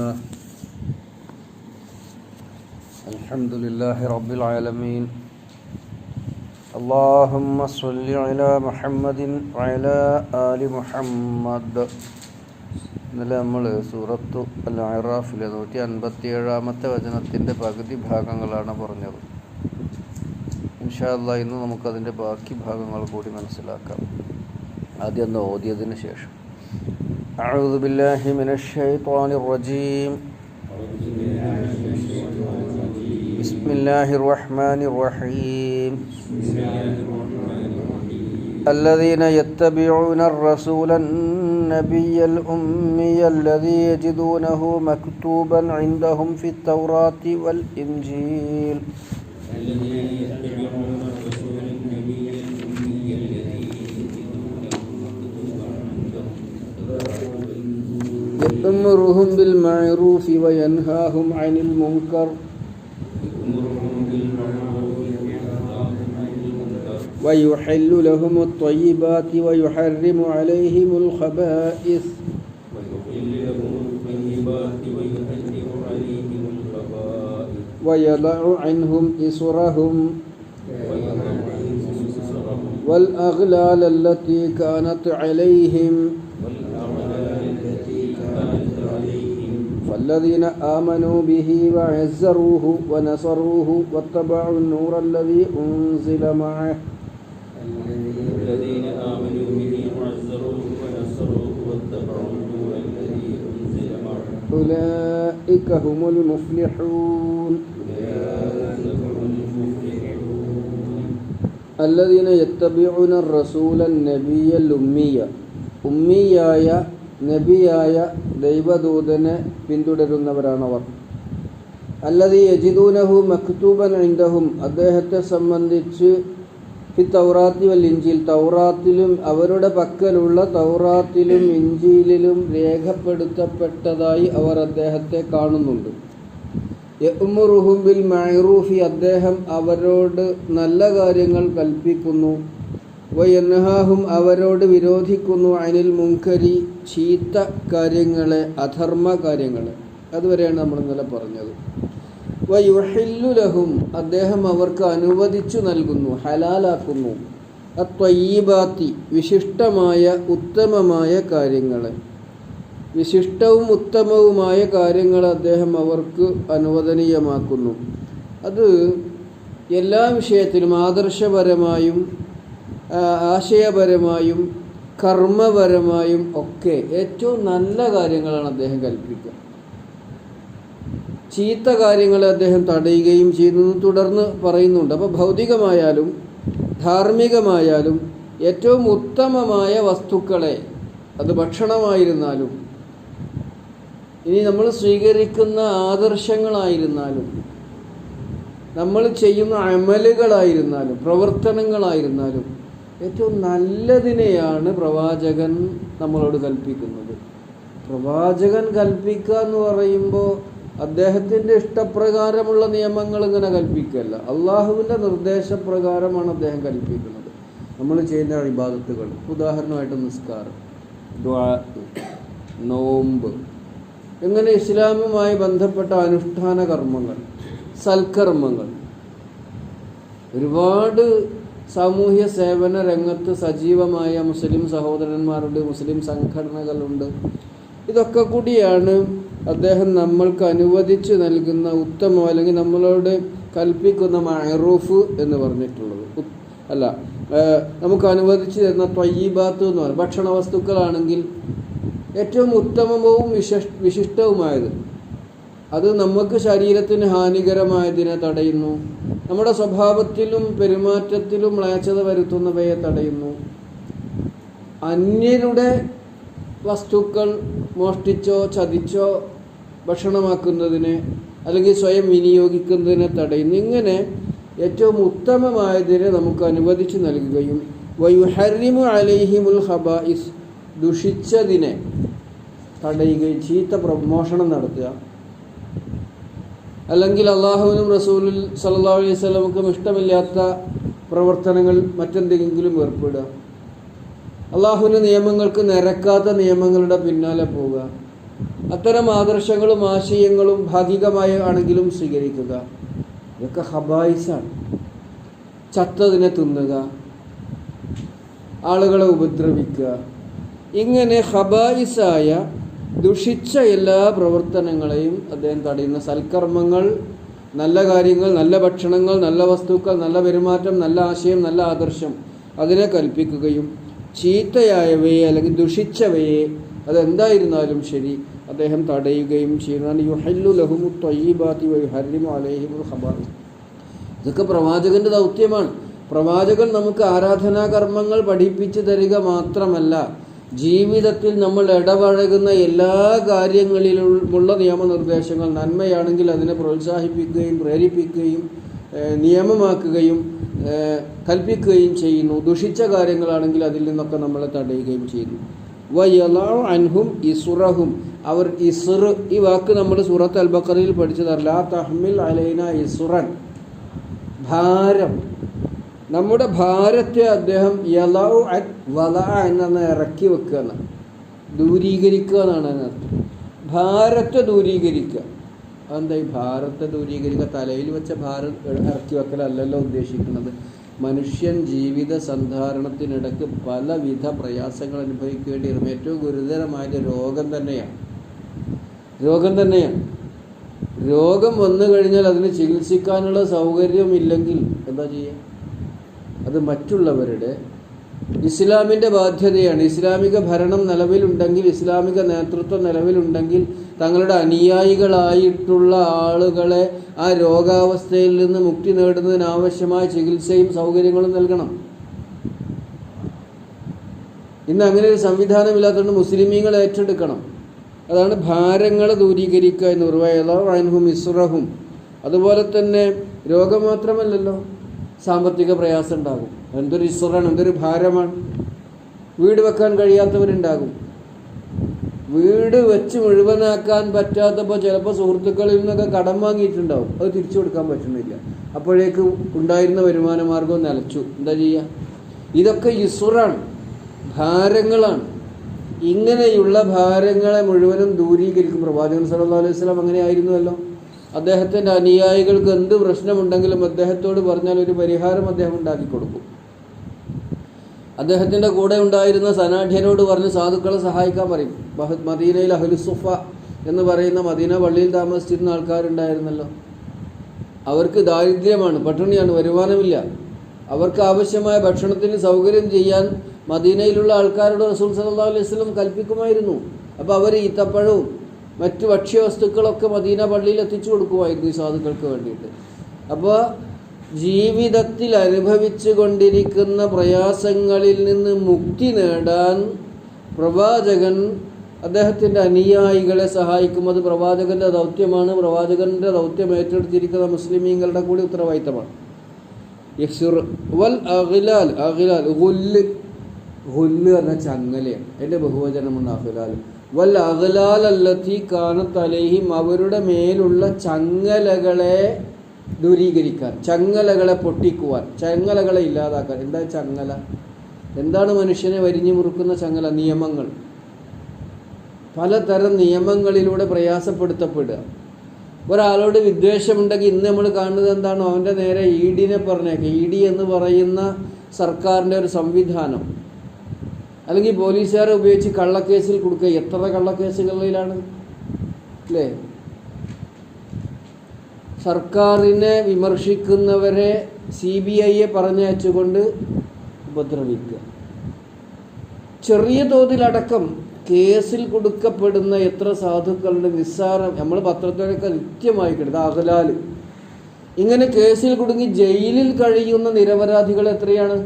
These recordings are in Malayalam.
الله الحمد لله رب العالمين اللهم صل على محمد وعلى آل محمد ഇന്നലെ നമ്മൾ സൂറത്തു അൽ അറാഫിലെ നൂറ്റി അൻപത്തി ഏഴാമത്തെ വചനത്തിൻ്റെ പകുതി ഭാഗങ്ങളാണ് പറഞ്ഞത് ഇൻഷാല്ല ഇന്ന് നമുക്കതിൻ്റെ ബാക്കി ഭാഗങ്ങൾ കൂടി മനസ്സിലാക്കാം ആദ്യം ഒന്ന് ഓതിയതിന് ശേഷം أعوذ بالله من الشيطان الرجيم. بسم الله الرحمن الرحيم. الذين يتبعون الرسول النبي الأمي الذي يجدونه مكتوبا عندهم في التوراة والإنجيل. الذين يتبعون يأمرهم بالمعروف وينهاهم عن المنكر. ويحل لهم الطيبات ويحرم عليهم الخبائث. ويضع عنهم إسرهم. والأغلال التي كانت عليهم. فالذين آمنوا به وعزروه ونصروه واتبعوا النور الذي أنزل معه. الذين آمنوا به وعزروه ونصروه واتبعوا النور الذي أنزل معه. أولئك هم المفلحون. الذين يتبعون الرسول النبي الأمي أمي يا നബിയായ ദൈവദൂതനെ പിന്തുടരുന്നവരാണവർ. അല്ലതി യജിദൂനഹു മക്തൂബൻ ഇന്ദഹും അദ്ദേഹത്തെ സംബന്ധിച്ച് ഫി തൗറാത്തി വൽ ഇഞ്ചിൽ തൗറാത്തിലും അവരുടെ പക്കലുള്ള തൗറാത്തിലും ഇഞ്ചിയിലും രേഖപ്പെടുത്തപ്പെട്ടതായി അവർ അദ്ദേഹത്തെ കാണുന്നുണ്ട്. യഅ്മുറുഹും ബിൽ മഅറൂഫി അദ്ദേഹം അവരോട് നല്ല കാര്യങ്ങൾ കൽപ്പിക്കുന്നു. വയൻഹാഹും അവരോട് വിരോധിക്കുന്നു അനിൽ മുങ്കരി ചീത്ത കാര്യങ്ങളെ അധർമ്മ കാര്യങ്ങളെ അതുവരെയാണ് നമ്മൾ ഇന്നലെ പറഞ്ഞത്. വയുഹില്ലുലഹും അദ്ദേഹം അവർക്ക് അനുവദിച്ചു നൽകുന്നു ഹലാലാക്കുന്നു. അത്വയീബാത്തി വിശിഷ്ടമായ ഉത്തമമായ കാര്യങ്ങളെ. വിശിഷ്ടവും ഉത്തമവുമായ കാര്യങ്ങൾ അദ്ദേഹം അവർക്ക് അനുവദനീയമാക്കുന്നു. അത് എല്ലാ വിഷയത്തിലും ആദർശപരമായും ആശയപരമായും കർമ്മപരമായും ഒക്കെ ഏറ്റവും നല്ല കാര്യങ്ങളാണ് അദ്ദേഹം കൽപ്പിക്കുക. ചീത്ത കാര്യങ്ങളെ അദ്ദേഹം തടയുകയും ചെയ്യുന്നു തുടർന്ന് പറയുന്നുണ്ട്. അപ്പോൾ ഭൗതികമായാലും ധാർമ്മികമായാലും ഏറ്റവും ഉത്തമമായ വസ്തുക്കളെ അത് ഭക്ഷണമായിരുന്നാലും ഇനി നമ്മൾ സ്വീകരിക്കുന്ന ആദർശങ്ങളായിരുന്നാലും നമ്മൾ ചെയ്യുന്ന അമലുകളായിരുന്നാലും പ്രവർത്തനങ്ങളായിരുന്നാലും ഏറ്റവും നല്ലതിനെയാണ് പ്രവാചകൻ നമ്മളോട് കൽപ്പിക്കുന്നത്. പ്രവാചകൻ കൽപ്പിക്കുക എന്ന് പറയുമ്പോൾ അദ്ദേഹത്തിന്റെ ഇഷ്ടപ്രകാരമുള്ള നിയമങ്ങൾ ഇങ്ങനെ കൽപ്പിക്കുകയല്ല. അള്ളാഹുവിന്റെ നിർദ്ദേശപ്രകാരമാണ് അദ്ദേഹം കൽപ്പിക്കുന്നത്. നമ്മൾ ചെയ്യുന്ന ഇബാദത്തുകൾ. ഉദാഹരണമായിട്ട് നിസ്കാരം നോമ്പ്. ഇങ്ങനെ ഇസ്ലാമുമായി ബന്ധപ്പെട്ട അനുഷ്ഠാന കർമ്മങ്ങൾ സൽക്കർമ്മങ്ങൾ. ഒരുപാട് സാമൂഹ്യ സേവന രംഗത്ത് സജീവമായ മുസ്ലിം സഹോദരന്മാരുണ്ട് മുസ്ലിം സംഘടനകളുണ്ട്. ഇതൊക്കെ കൂടിയാണ് അദ്ദേഹം നമ്മൾക്ക് അനുവദിച്ച് നൽകുന്ന ഉത്തമം അല്ലെങ്കിൽ നമ്മളോട് കൽപ്പിക്കുന്ന മഅറൂഫ് എന്ന് പറഞ്ഞിട്ടുള്ളത്. അല്ല നമുക്ക് അനുവദിച്ച് തരുന്ന ത്വയ്യീബാത്ത് എന്ന് പറയും ഭക്ഷണ വസ്തുക്കളാണെങ്കിൽ ഏറ്റവും ഉത്തമവും വിശിഷ് വിശിഷ്ടവുമായത് അത് നമുക്ക് ശരീരത്തിന് ഹാനികരമായതിനെ തടയുന്നു. നമ്മുടെ സ്വഭാവത്തിലും പെരുമാറ്റത്തിലും മ്ലേച്ഛത വരുത്തുന്നവയെ തടയുന്നു. അന്യരുടെ വസ്തുക്കൾ മോഷ്ടിച്ചോ ചതിച്ചോ ഭക്ഷണമാക്കുന്നതിനെ അല്ലെങ്കിൽ സ്വയം വിനിയോഗിക്കുന്നതിനെ തടയുന്നു. ഇങ്ങനെ ഏറ്റവും ഉത്തമമായതിനെ നമുക്ക് അനുവദിച്ച് നൽകുകയും വയുഹരിമു അലൈഹിമുൽ ഹബായിസ് ദുഷിച്ചതിനെ തടയുകയും ചീത്ത പ്രമോഷണം നടത്തുക. അല്ലെങ്കിൽ അള്ളാഹുവിനും റസൂലിൽ സല്ലാ അലൈഹി സ്വലമുക്കും ഇഷ്ടമില്ലാത്ത പ്രവർത്തനങ്ങൾ മറ്റെന്തെങ്കിലും ഏർപ്പെടുക. അള്ളാഹുവിന്റെ നിയമങ്ങൾക്ക് നിരക്കാത്ത നിയമങ്ങളുടെ പിന്നാലെ പോവുക. അത്തരം ആദർശങ്ങളും ആശയങ്ങളും ഭാഗികമായി ആണെങ്കിലും സ്വീകരിക്കുക. ഇതൊക്കെ ഹബായിസാണ്. ചത്തതിനെ തിന്നുക. ആളുകളെ ഉപദ്രവിക്കുക. ഇങ്ങനെ ഹബായിസായ ദുഷിച്ച എല്ലാ പ്രവർത്തനങ്ങളെയും അദ്ദേഹം തടയുന്ന സൽക്കർമ്മങ്ങൾ നല്ല കാര്യങ്ങൾ നല്ല ഭക്ഷണങ്ങൾ നല്ല വസ്തുക്കൾ നല്ല പെരുമാറ്റം നല്ല ആശയം നല്ല ആദർശം അതിനെ കൽപ്പിക്കുകയും ചീത്തയായവയെ അല്ലെങ്കിൽ ദുഷിച്ചവയെ അതെന്തായിരുന്നാലും ശരി അദ്ദേഹം തടയുകയും ചെയ്യുന്നതാണ് യുഹല്ലു ലഹുമു ത്വയ്യിബാത്തി വയുഹരിമു അലൈഹിമുൽ ഹബാറി ഇതൊക്കെ പ്രവാചകന്റെ ദൗത്യമാണ്. പ്രവാചകൻ നമുക്ക് ആരാധനാകർമ്മങ്ങൾ പഠിപ്പിച്ചു തരിക മാത്രമല്ല ജീവിതത്തിൽ നമ്മൾ ഇടപഴകുന്ന എല്ലാ കാര്യങ്ങളിലുമുള്ള നിയമനിർദ്ദേശങ്ങൾ നന്മയാണെങ്കിൽ അതിനെ പ്രോത്സാഹിപ്പിക്കുകയും പ്രേരിപ്പിക്കുകയും നിയമമാക്കുകയും കൽപ്പിക്കുകയും ചെയ്യുന്നു. ദുഷിച്ച കാര്യങ്ങളാണെങ്കിൽ അതിൽ നിന്നൊക്കെ നമ്മളെ തടയുകയും ചെയ്യുന്നു. വയലാ അൻഹും ഇസുറഹും. അവർ ഇസുർ ഈ വാക്ക് നമ്മൾ സൂറത്ത് അൽ ബക്കറിൽ പഠിച്ചതല്ല തഹ്മിൽ അലൈന ഇസുറൻ. ഭാരം. നമ്മുടെ ഭാരത്തെ അദ്ദേഹം യലൗ അറ്റ് വല എന്നാണ് ഇറക്കി വെക്കുക എന്നാണ് ദൂരീകരിക്കുക എന്നാണ് അതിനർത്ഥം. ഭാരത്തെ ദൂരീകരിക്കുക. അതെന്താ ഈ ഭാരത്തെ ദൂരീകരിക്കുക? തലയിൽ വെച്ച ഭാരം ഇറക്കി വെക്കലല്ലല്ലോ ഉദ്ദേശിക്കുന്നത്. മനുഷ്യൻ ജീവിത സന്ധാരണത്തിനിടയ്ക്ക് പലവിധ പ്രയാസങ്ങൾ അനുഭവിക്കേണ്ടി വരും. ഏറ്റവും ഗുരുതരമായത് രോഗം തന്നെയാണ്. രോഗം തന്നെയാണ്. രോഗം വന്നു കഴിഞ്ഞാൽ അതിന് ചികിത്സിക്കാനുള്ള സൗകര്യം ഇല്ലെങ്കിൽ എന്താ ചെയ്യുക? അത് മറ്റുള്ളവരുടെ ഇസ്ലാമിന്റെ ബാധ്യതയാണ്. ഇസ്ലാമിക ഭരണം നിലവിലുണ്ടെങ്കിൽ ഇസ്ലാമിക നേതൃത്വം നിലവിലുണ്ടെങ്കിൽ തങ്ങളുടെ അനുയായികളായിട്ടുള്ള ആളുകളെ ആ രോഗാവസ്ഥയിൽ നിന്ന് മുക്തി നേടുന്നതിനാവശ്യമായ ചികിത്സയും സൗകര്യങ്ങളും നൽകണം. ഇന്ന് അങ്ങനെ ഒരു സംവിധാനമില്ലാത്തതുകൊണ്ട് മുസ്ലിമീങ്ങൾ ഏറ്റെടുക്കണം. അതാണ് ഭാരങ്ങൾ ദൂരീകരിക്കുക എന്ന് പറയുമ്പോൾ ഇസ്രഹും അതുപോലെ തന്നെ രോഗം മാത്രമല്ലല്ലോ. സാമ്പത്തിക പ്രയാസം ഉണ്ടാകും എന്തൊരു ഇസ്രാണ് എന്തൊരു ഭാരമാണ്. വീട് വെക്കാൻ കഴിയാത്തവരുണ്ടാകും. വീട് വെച്ച് മുഴുവനാക്കാൻ പറ്റാത്തപ്പോൾ ചിലപ്പോൾ സുഹൃത്തുക്കളിൽ നിന്നൊക്കെ കടം വാങ്ങിയിട്ടുണ്ടാവും. അത് തിരിച്ചു കൊടുക്കാൻ പറ്റുന്നില്ല. അപ്പോഴേക്ക് ഉണ്ടായിരുന്ന വരുമാന മാർഗം നിലച്ചു എന്താ ചെയ്യുക? ഇതൊക്കെ ഇസുറാണ് ഭാരങ്ങളാണ്. ഇങ്ങനെയുള്ള ഭാരങ്ങളെ മുഴുവനും ദൂരീകരിക്കും. പ്രവാചകൻ സല്ലല്ലാഹു അലൈഹി വസല്ലം അങ്ങനെ ആയിരുന്നുവല്ലോ അദ്ദേഹത്തിന്റെ അനുയായികൾക്ക് എന്ത് പ്രശ്നമുണ്ടെങ്കിലും അദ്ദേഹത്തോട് പറഞ്ഞാൽ ഒരു പരിഹാരം അദ്ദേഹം ഉണ്ടാക്കി കൊടുക്കും. അദ്ദേഹത്തിന്റെ കൂടെ ഉണ്ടായിരുന്ന സനാഠ്യനോട് പറഞ്ഞ് സാധുക്കളെ സഹായിക്കാൻ പറയും. മദീനയിൽ അഹുലുസുഫ എന്ന് പറയുന്ന മദീന പള്ളിയിൽ താമസിച്ചിരുന്ന ആൾക്കാരുണ്ടായിരുന്നല്ലോ. അവർക്ക് ദാരിദ്ര്യമാണ് പട്ടിണിയാണ് വരുമാനമില്ല. അവർക്ക് ആവശ്യമായ ഭക്ഷണത്തിന് സൗകര്യം ചെയ്യാൻ മദീനയിലുള്ള ആൾക്കാരോട് റസൂൽ സല്ലല്ലാഹു അലൈഹി വസല്ലം കൽപ്പിക്കുമായിരുന്നു. അപ്പോൾ അവർ ഈത്തപ്പഴവും മറ്റു ഭക്ഷ്യവസ്തുക്കളൊക്കെ മദീന പള്ളിയിൽ എത്തിച്ചു കൊടുക്കുമായിരുന്നു ഈ സാധുക്കൾക്ക് വേണ്ടിയിട്ട്. അപ്പോൾ ജീവിതത്തിൽ അനുഭവിച്ചു കൊണ്ടിരിക്കുന്ന പ്രയാസങ്ങളിൽ നിന്ന് മുക്തി നേടാൻ പ്രവാചകൻ അദ്ദേഹത്തിന്റെ അനുയായികളെ സഹായിക്കും. അത് പ്രവാചകന്റെ ദൗത്യമാണ്. പ്രവാചകന്റെ ദൗത്യം ഏറ്റെടുത്തിരിക്കുന്ന മുസ്ലിമീങ്ങളുടെ കൂടി ഉത്തരവാദിത്തമാണ്. വൽ അഖിലാൽ അഖിലാൽ ഹുല്ല് ഹുല്ല് എന്ന ചങ്ങലയാണ്. എന്റെ ബഹുവചനമുണ്ട് അഖിലാൽ. വൽ അഖിലാൽ അല്ലത്തി കാനത്ത് അലൈഹിം അവരുടെ മേലുള്ള ചങ്ങലകളെ ദൂരീകരിക്കാൻ ചങ്ങലകളെ പൊട്ടിക്കുവാൻ ചങ്ങലകളെ ഇല്ലാതാക്കാൻ. എന്താ ചങ്ങല? എന്താണ് മനുഷ്യനെ വരിഞ്ഞു മുറുക്കുന്ന ചങ്ങല? നിയമങ്ങൾ. പലതരം നിയമങ്ങളിലൂടെ പ്രയാസപ്പെടുത്തപ്പെടുക. ഒരാളോട് വിദ്വേഷമുണ്ടെങ്കിൽ ഇന്ന് നമ്മൾ കാണുന്നത് എന്താണോ? അവന്റെ നേരെ ഇ ഡിനെ പറഞ്ഞേക്കുക ഇ ഡി എന്ന് പറയുന്ന സർക്കാരിന്റെ ഒരു സംവിധാനം. അല്ലെങ്കിൽ പോലീസുകാരെ ഉപയോഗിച്ച് കള്ളക്കേസിൽ കൊടുക്കുക. എത്ര കള്ളക്കേസുകളിലാണ്? അല്ലേ? സർക്കാരിനെ വിമർശിക്കുന്നവരെ സി ബി ഐയെ പറഞ്ഞയച്ചുകൊണ്ട് ഉപദ്രവിക്കുക. ചെറിയ തോതിലടക്കം കേസിൽ കൊടുക്കപ്പെടുന്ന എത്ര സാധുക്കളുടെ നിസ്സാരം. നമ്മൾ പത്രത്തിലൊക്കെ നിത്യമായി കിട്ടുന്നത് അകലാൽ ഇങ്ങനെ കേസിൽ കുടുങ്ങി ജയിലിൽ കഴിയുന്ന നിരപരാധികൾ എത്രയാണ്?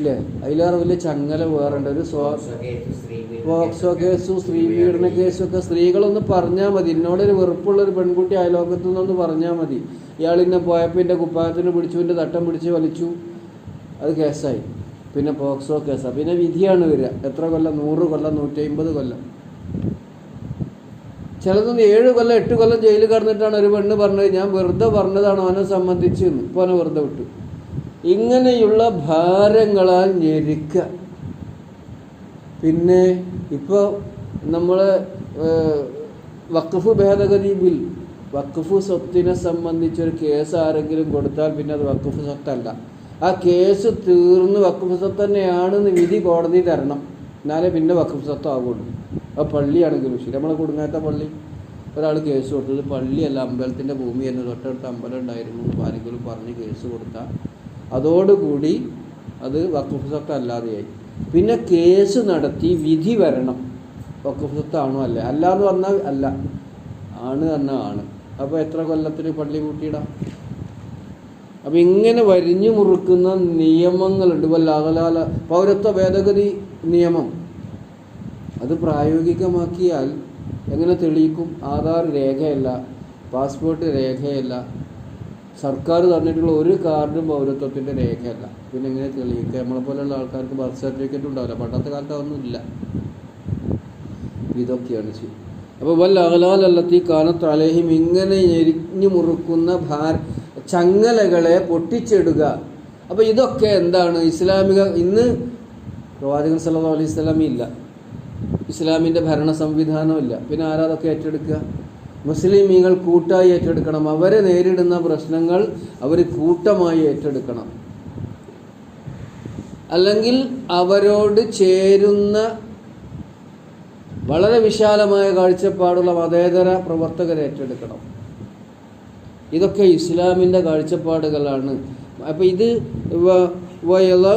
അല്ലേ അതിലേറെ വലിയ ചങ്ങല വേറുണ്ട് ഒരു സ്വാക്സോ കേസും സ്ത്രീ പീഡന കേസും ഒക്കെ സ്ത്രീകളൊന്ന് പറഞ്ഞാൽ മതി. എന്നോടൊരു വെറുപ്പുള്ള ഒരു പെൺകുട്ടി അയലോകത്തു നിന്നൊന്ന് പറഞ്ഞാൽ മതി. ഇയാൾ ഇന്നെ പോയപ്പോൾ എന്റെ കുപ്പായത്തിന് പിടിച്ചു എന്റെ തട്ടം പിടിച്ച് വലിച്ചു. അത് കേസായി. പിന്നെ പോക്സോ കേസാണ് പിന്നെ വിധിയാണ് വരിക. എത്ര കൊല്ലം? നൂറ് കൊല്ലം? നൂറ്റി അമ്പത് കൊല്ലം? ചിലതൊന്ന് ഏഴ് കൊല്ലം എട്ട് കൊല്ലം ജയിലിൽ കടന്നിട്ടാണ് ഒരു പെണ്ണ് പറഞ്ഞത്. ഞാൻ വെറുതെ പറഞ്ഞതാണ് അവനെ സംബന്ധിച്ച് എന്ന്. ഇപ്പോൾ അവനെ വെറുതെ വിട്ടു. ഇങ്ങനെയുള്ള ഭാരങ്ങളാൽ ഞെരുക്കുക. പിന്നെ ഇപ്പോൾ നമ്മൾ വഖഫ് ഭേദഗതി ബിൽ വഖഫ് സ്വത്തിനെ സംബന്ധിച്ചൊരു കേസ് ആരെങ്കിലും കൊടുത്താൽ പിന്നെ അത് വഖഫ് സ്വത്തല്ല. ആ കേസ് തീർന്ന് വഖഫ് സ്വത്ത് തന്നെയാണെന്ന് വിധി കോടതി തരണം. എന്നാലേ പിന്നെ വഖഫ് സ്വത്ത് ആവുള്ളൂ ആ പള്ളിയാണെങ്കിലും ശരി. നമ്മളെ കൊടുങ്ങാത്ത പള്ളി. ഒരാൾ കേസ് കൊടുത്തത് പള്ളിയല്ല അമ്പലത്തിന്റെ ഭൂമി എന്ന് തൊട്ടടുത്ത് അമ്പലം ഉണ്ടായിരുന്നു. ആരെങ്കിലും പറഞ്ഞ് കേസ് കൊടുത്താൽ അതോടുകൂടി അത് വഖഫ് സ്വത്ത് അല്ലാതെയായി. പിന്നെ കേസ് നടത്തി വിധി വരണം. വഖഫ് സ്വത്താണോ അല്ലേ? അല്ല എന്ന് പറഞ്ഞാൽ അല്ല. ആണ് തന്നെ ആണ്. അപ്പോൾ എത്ര കൊല്ലത്തിന് പള്ളി കൂട്ടിയിടാം അപ്പം ഇങ്ങനെ വരിഞ്ഞു മുറുക്കുന്ന നിയമങ്ങളുണ്ട്. വല്ലാകലാല പൗരത്വ ഭേദഗതി നിയമം. അത് പ്രായോഗികമാക്കിയാൽ എങ്ങനെ തെളിയിക്കും? ആധാർ രേഖയല്ല പാസ്പോർട്ട് രേഖയല്ല സർക്കാർ തന്നിട്ടുള്ള ഒരു കാർഡും പൗരത്വത്തിന്റെ രേഖയല്ല. പിന്നെ എങ്ങനെ തെളിയിക്കുക നമ്മളെ പോലെയുള്ള ആൾക്കാർക്ക് ബർത്ത് സർട്ടിഫിക്കറ്റ് ഉണ്ടാവില്ല. പണ്ടത്തെ കാലത്ത് അതൊന്നും ഇല്ല. ഇതൊക്കെയാണ് ചെയ്യും അപ്പോൾ വല്ല അകലാലല്ലത്തി കാലത്ത് അലേഹിം ഇങ്ങനെ ഞെരിഞ്ഞു മുറുക്കുന്ന ഭാര ചങ്ങലകളെ പൊട്ടിച്ചിടുക. അപ്പോൾ ഇതൊക്കെ എന്താണ്? ഇസ്ലാമിക ഇന്ന് പ്രവാചകൻ സല്ലാ അലൈഹി സ്വലാമി ഇല്ല. ഇസ്ലാമിന്റെ ഭരണ സംവിധാനമില്ല പിന്നെ ആരാതൊക്കെ ഏറ്റെടുക്കുക? മുസ്ലിമീങ്ങൾ കൂട്ടായി ഏറ്റെടുക്കണം. അവരെ നേരിടുന്ന പ്രശ്നങ്ങൾ അവർ കൂട്ടമായി ഏറ്റെടുക്കണം. അല്ലെങ്കിൽ അവരോട് ചേരുന്ന വളരെ വിശാലമായ കാഴ്ചപ്പാടുള്ള മതേതര പ്രവർത്തകരെ ഏറ്റെടുക്കണം. ഇതൊക്കെ ഇസ്ലാമിന്റെ കാഴ്ചപ്പാടുകളാണ്. അപ്പം ഇത്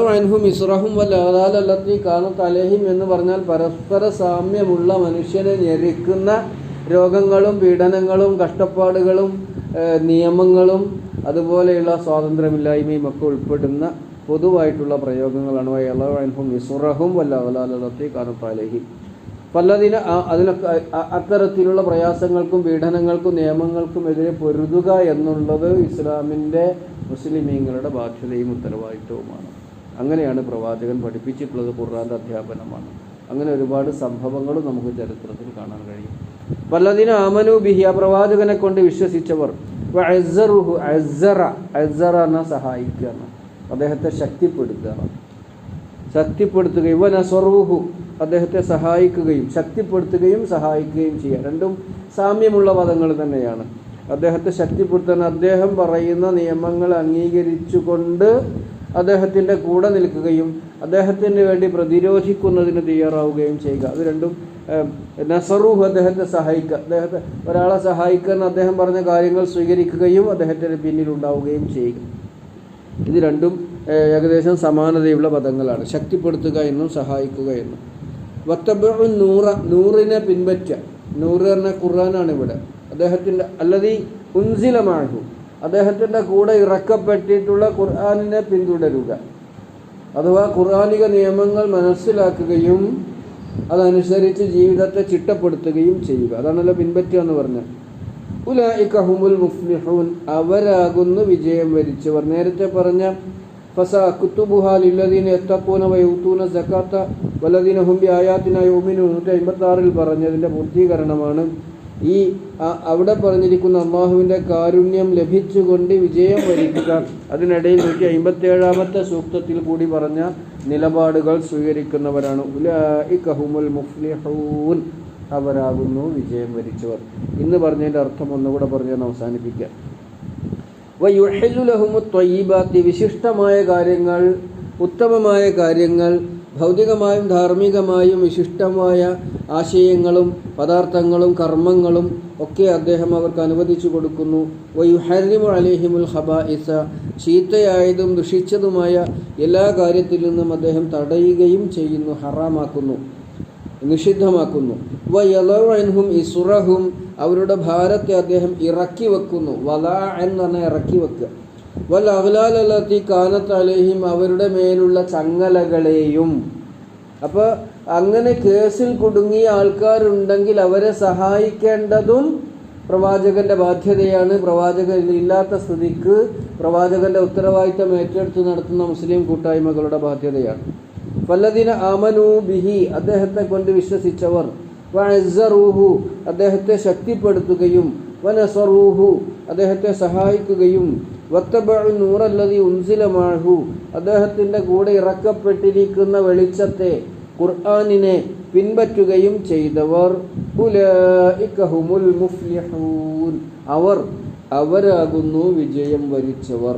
അൻഹും ഇസ്രഹും വല്ലാലല്ലത്തി കാലത്ത് അലഹിം എന്ന് പറഞ്ഞാൽ പരസ്പര സാമ്യമുള്ള മനുഷ്യനെ ഞെരിക്കുന്ന രോഗങ്ങളും പീഡനങ്ങളും കഷ്ടപ്പാടുകളും നിയമങ്ങളും അതുപോലെയുള്ള സ്വാതന്ത്ര്യമില്ലായ്മയും ഒക്കെ ഉൾപ്പെടുന്ന പൊതുവായിട്ടുള്ള പ്രയോഗങ്ങളാണ്. വയലഹും വിസുറഹും വല്ലാലല്ലത്തി കാലത്ത് അലഹിം. പലതിന് അതിനൊക്കെ അത്തരത്തിലുള്ള പ്രയാസങ്ങൾക്കും പീഡനങ്ങൾക്കും നിയമങ്ങൾക്കും എതിരെ പൊരുതുക എന്നുള്ളത് ഇസ്ലാമിന്റെ മുസ്ലിമീങ്ങളുടെ ബാധ്യതയും ഉത്തരവാദിത്വവുമാണ്. അങ്ങനെയാണ് പ്രവാചകൻ പഠിപ്പിച്ചിട്ടുള്ളത് ഖുർആന്റെ അധ്യാപനമാണ്. അങ്ങനെ ഒരുപാട് സംഭവങ്ങളും നമുക്ക് ചരിത്രത്തിൽ കാണാൻ കഴിയും. പലതിന് ആമനു ആ പ്രവാചകനെ കൊണ്ട് വിശ്വസിച്ചവർ എന്ന സഹായിക്കുക. അദ്ദേഹത്തെ ശക്തിപ്പെടുത്തുക. ശക്തിപ്പെടുത്തുകയും വന സ്വറൂഹു അദ്ദേഹത്തെ സഹായിക്കുകയും ശക്തിപ്പെടുത്തുകയും സഹായിക്കുകയും ചെയ്യുക. രണ്ടും സാമ്യമുള്ള പദങ്ങൾ തന്നെയാണ്. അദ്ദേഹത്തെ ശക്തിപ്പെടുത്താൻ അദ്ദേഹം പറയുന്ന നിയമങ്ങൾ അംഗീകരിച്ചുകൊണ്ട് അദ്ദേഹത്തിന്റെ കൂടെ നിൽക്കുകയും അദ്ദേഹത്തിന് വേണ്ടി പ്രതിരോധിക്കുന്നതിന് തയ്യാറാവുകയും ചെയ്യുക. അത് രണ്ടും നസറൂഹ് അദ്ദേഹത്തെ സഹായിക്കുക അദ്ദേഹത്തെ ഒരാളെ സഹായിക്കാൻ അദ്ദേഹം പറഞ്ഞ കാര്യങ്ങൾ സ്വീകരിക്കുകയും അദ്ദേഹത്തിന്റെ പിന്നിലുണ്ടാവുകയും ചെയ്യുക. ഇത് രണ്ടും ഏകദേശം സമാനതയുള്ള പദങ്ങളാണ്. ശക്തിപ്പെടുത്തുക എന്നും സഹായിക്കുക എന്നും. വത്തബു നൂറ നൂറിനെ പിൻപറ്റുക. നൂറ് എന്ന ഖുർആനാണ് ഇവിടെ അദ്ദേഹത്തിന്റെ അല്ലതി ഉൻസിലമാകു അദ്ദേഹത്തിന്റെ കൂടെ ഇറക്കപ്പെട്ടിട്ടുള്ള ഖുർആാനിനെ പിന്തുടരുക. അഥവാ ഖുർആാനിക നിയമങ്ങൾ മനസ്സിലാക്കുകയും അതനുസരിച്ച് ജീവിതത്തെ ചിട്ടപ്പെടുത്തുകയും ചെയ്യുക. അതാണല്ലോ പിൻപറ്റുക എന്ന് പറഞ്ഞത്. ഉലായിക ഹുമുൽ മുഫ്ലിഹൂൻ അവരാകുന്നു വിജയം വരിച്ചവർ. നേരത്തെ പറഞ്ഞ ഫസ പറഞ്ഞതിന്റെ പൂർത്തീകരണമാണ് ഈ അവിടെ പറഞ്ഞിരിക്കുന്ന അള്ളാഹുവിന്റെ കാരുണ്യം ലഭിച്ചുകൊണ്ട് വിജയം വരിക്കുക. അതിനിടയിൽ നൂറ്റി അമ്പത്തി ഏഴാമത്തെ സൂക്തത്തിൽ കൂടി പറഞ്ഞ നിലപാടുകൾ സ്വീകരിക്കുന്നവരാണ്. അവരാകുന്നു വിജയം വരിച്ചവർ. ഇന്ന് പറഞ്ഞതിന്റെ അർത്ഥം ഒന്നുകൂടെ പറഞ്ഞു ഞാൻ അവസാനിപ്പിക്കാം. വയുഹല്ലുലഹുമു വിശിഷ്ടമായ കാര്യങ്ങൾ ഉത്തമമായ കാര്യങ്ങൾ ഭൗതികമായും ധാർമ്മികമായും വിശിഷ്ടമായ ആശയങ്ങളും പദാർത്ഥങ്ങളും കർമ്മങ്ങളും ഒക്കെ അദ്ദേഹം അവർക്ക് അനുവദിച്ചു കൊടുക്കുന്നു. വയുഹരിമു അലേഹിമുൽ ഹബാഇസ ചീത്തയായതും ദുഷിച്ചതുമായ എല്ലാ കാര്യത്തിൽ നിന്നും അദ്ദേഹം തടയുകയും ചെയ്യുന്നു ഹറാമാക്കുന്നു നിഷിദ്ധമാക്കുന്നു. വയലഹും ഇസുറഹും അവരുടെ ഭാരത്തെ അദ്ദേഹം ഇറക്കി വെക്കുന്നു. വല എന്ന് പറഞ്ഞാൽ ഇറക്കി വെക്കുക. വൽ അഹ്ലാലത്തി കാനത്ത് അലേഹിം അവരുടെ മേലുള്ള ചങ്ങലകളെയും. അപ്പോൾ അങ്ങനെ കേസിൽ കുടുങ്ങിയ ആൾക്കാരുണ്ടെങ്കിൽ അവരെ സഹായിക്കേണ്ടതും പ്രവാചകന്റെ ബാധ്യതയാണ്. പ്രവാചകൻ ഇല്ലാത്ത സ്ഥിതിക്ക് പ്രവാചകന്റെ ഉത്തരവാദിത്തം ഏറ്റെടുത്ത് നടത്തുന്ന മുസ്ലിം കൂട്ടായ്മകളുടെ ബാധ്യതയാണ്. പല്ലതിന അമനു ബിഹി അദ്ദേഹത്തെ കൊണ്ട് വിശ്വസിച്ചവർ. വഴസറൂഹു അദ്ദേഹത്തെ ശക്തിപ്പെടുത്തുകയും വനസറൂഹു അദ്ദേഹത്തെ സഹായിക്കുകയും വത്തബഴു നൂറല്ലതി ഉൻസിലമാഹു അദ്ദേഹത്തിന്റെ കൂടെ ഇറക്കപ്പെട്ടിരിക്കുന്ന വെളിച്ചത്തെ ഖുർആാനിനെ പിൻപറ്റുകയും ചെയ്തവർ അവർ അവരാകുന്നു വിജയം വരിച്ചവർ.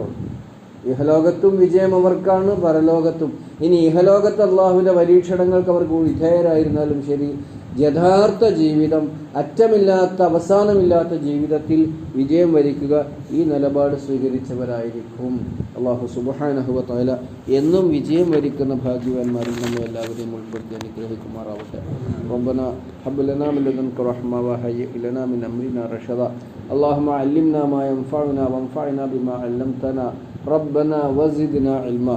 ഇഹലോകത്തും വിജയം അവർക്കാണ് പരലോകത്തും. ഇനി ഇഹലോകത്ത് അള്ളാഹുവിൻ്റെ പരീക്ഷണങ്ങൾക്ക് അവർക്ക് വിധേയരായിരുന്നാലും ശരി യഥാർത്ഥ ജീവിതം അറ്റമില്ലാത്ത അവസാനമില്ലാത്ത ജീവിതത്തിൽ വിജയം വരിക്കുക ഈ നിലപാട് സ്വീകരിച്ചവരായിരിക്കും അള്ളാഹു സുബഹാനഹുവ തല എന്നും വിജയം വരിക്കുന്ന ഭാഗ്യവാന്മാരിൽ നമ്മെ എല്ലാവരെയും ഉൾപ്പെടുത്തി അനുഗ്രഹിക്കുമാറാവട്ടെ റബ്ബന هب لنا من لدنك رحمة وهيئ لنا من أمرنا رشدا اللهم علمنا ما ينفعنا وانفعنا بما علمتنا ربنا وزدنا علما